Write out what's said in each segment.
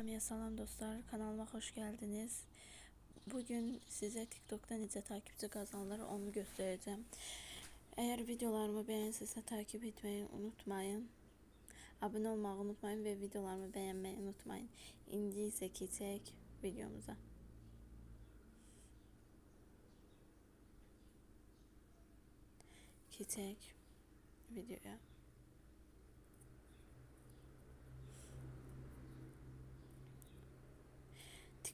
Hamıya salam dostlar, kanalıma hoş geldiniz. Bugün size TikTok'ta necə takipçi kazanılır onu göstereceğim. Eğer videolarımı beğenirse takip etmeyi unutmayın. Abone olmayı unutmayın ve videolarımı beğenmeyi unutmayın. İndi ise keçək videomuza. Keçək videoya.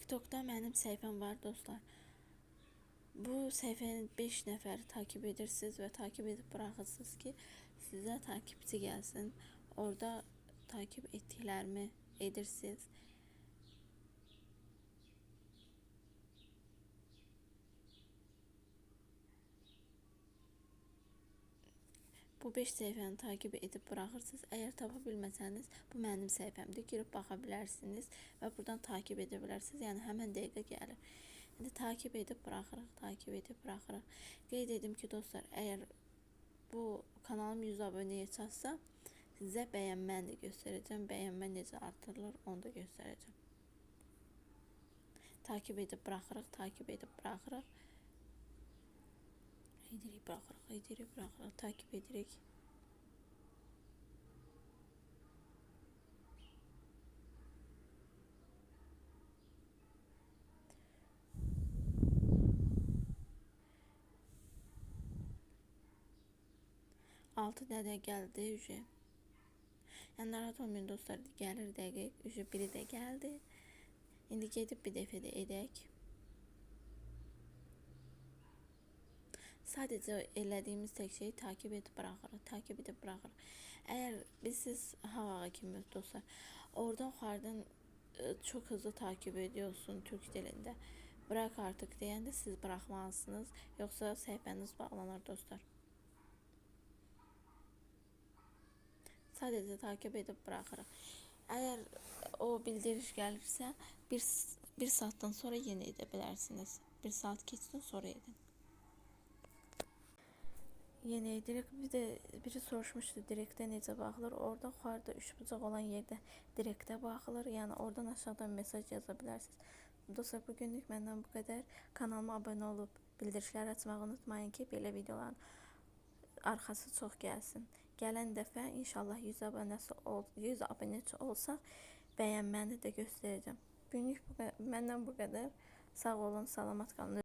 TikTok'ta benim səhifəm var dostlar. Bu səhifəni 5 nəfər takip edirsiniz və takip edib buraxırsınız ki, sizə takipçi gəlsin. Orada takip etdiklərimi edirsiniz. Bu 5 səhifəni takip edib buraxırsınız. Əgər tapa bilməsəniz, bu mənim səhifəmdir. Girib baxa bilərsiniz və buradan takip edə bilərsiniz. Yəni həmin dəqiqə gəlir. İndi takip edib buraxırıq, takip edib buraxırıq. Qeyd edim ki, dostlar, əgər bu kanalım 100 abunəyə çatsa, sizə bəyənməni də göstərəcəm. Bəyənmə necə artırılır, onu da göstərəcəm. Takip edib buraxırıq, takip edib buraxırıq. Edirik, buraxırıq, edirik, buraxırıq, takip edirik. Altı dədə gəldi ücə. Yəni narahat olmayın dostlar, gəlir dəqiq, ücə biri də gəldi. İndi gedib bir dəfə də edək. Sadəcə elədiyimiz tək şey takip edib buraxırıq, takip edib buraxırıq. Əgər biz siz hava kimi dostlar, oradan yuxarıdan e, çok hızlı takip ediyorsun Türk dilində. Bırak artık deyəndə siz bırakmalısınız, yoksa səhifəniz bağlanır dostlar. Sadəcə takip edib buraxırıq. Əgər o bildiriş gəlirsə, bir, bir saatdan sonra yenə edə bilərsiniz. Bir saat keçsin sonra edin. Yeni direkt bir de biri soruşmuştu direkte necə baxılır. Orada yuxarıda üçbucaq olan yerdə direkte baxılır. Yəni oradan aşağıdan mesaj yaza bilərsiniz. Dostlar bugünlük məndən bu qədər. Kanalıma abone olub bildirişlər açmağı unutmayın ki, belə videoların arxası çox gəlsin. Gələn dəfə inşallah 100 abunəsi ol 100 abunəçi olsaq bəyənməni də göstərəcəm. Günlük bu, məndən bu qədər. Sağ olun, salamat qalın.